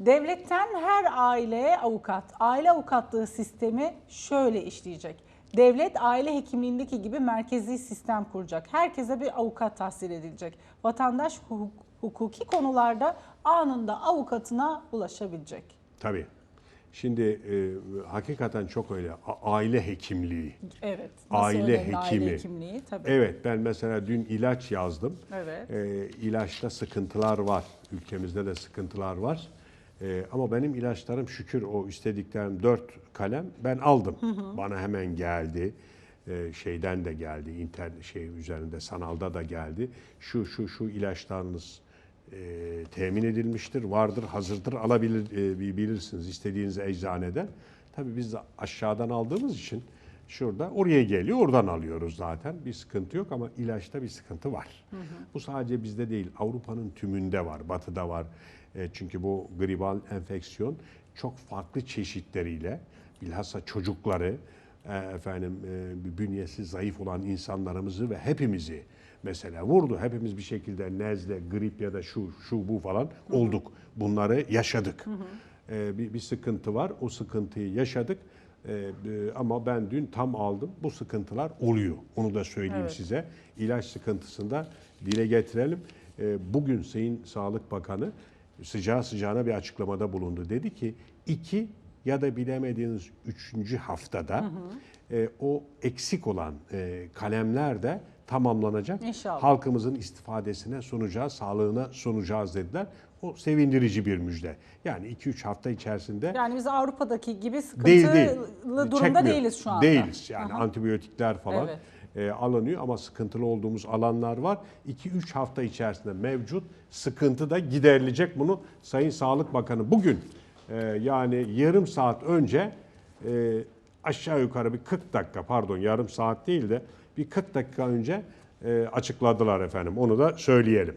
Devletten her aileye avukat. Aile avukatlığı sistemi şöyle işleyecek. Devlet aile hekimliğindeki gibi merkezi sistem kuracak. Herkese bir avukat tahsil edilecek. Vatandaş hukuk- hukuki konularda anında avukatına ulaşabilecek. Tabii. Şimdi e, hakikaten çok öyle. A- aile hekimliği. Evet. Aile önemli hekimi. Aile hekimliği tabii. Evet ben mesela dün ilaç yazdım. Evet. E, ilaçta sıkıntılar var. Ülkemizde de sıkıntılar var. E, ama benim ilaçlarım şükür o istediklerim dört kalem ben aldım. Bana hemen geldi. E, şeyden de geldi. internet şey üzerinde sanalda da geldi. Şu şu şu ilaçlarınız e, temin edilmiştir, vardır, hazırdır, alabilir e, bilirsiniz istediğiniz eczaneden. Tabii biz de aşağıdan aldığımız için şurada oraya geliyor, oradan alıyoruz zaten. Bir sıkıntı yok ama ilaçta bir sıkıntı var. Bu sadece bizde değil, Avrupa'nın tümünde var, batıda var. E, çünkü bu gribal enfeksiyon çok farklı çeşitleriyle, bilhassa çocukları, e, efendim e, bünyesi zayıf olan insanlarımızı ve hepimizi mesela vurdu. Hepimiz bir şekilde nezle, grip ya da şu şu bu falan olduk. Bunları yaşadık. E, bir, bir sıkıntı var. O sıkıntıyı yaşadık. E, e, ama ben dün tam aldım. Bu sıkıntılar oluyor. Onu da söyleyeyim Evet. size. İlaç sıkıntısında dile getirelim. E, bugün Sayın Sağlık Bakanı sıcağı sıcağına bir açıklamada bulundu. Dedi ki iki ya da bilemediğiniz üçüncü haftada e, o eksik olan e, kalemler de tamamlanacak. İnşallah. Halkımızın istifadesine sunacağız, sağlığına sunacağız dediler. O sevindirici bir müjde. Yani 2-3 hafta içerisinde Yani biz Avrupa'daki gibi sıkıntılı değil değil. durumda Çekmiyor. değiliz şu anda. Değiliz. Yani antibiyotikler falan Evet. e, alınıyor ama sıkıntılı olduğumuz alanlar var. 2-3 hafta içerisinde mevcut sıkıntı da giderilecek. Bunu Sayın Sağlık Bakanı bugün e, yani yarım saat önce e, aşağı yukarı bir 40 dakika pardon yarım saat değil de bir 40 dakika önce e, açıkladılar efendim. Onu da söyleyelim.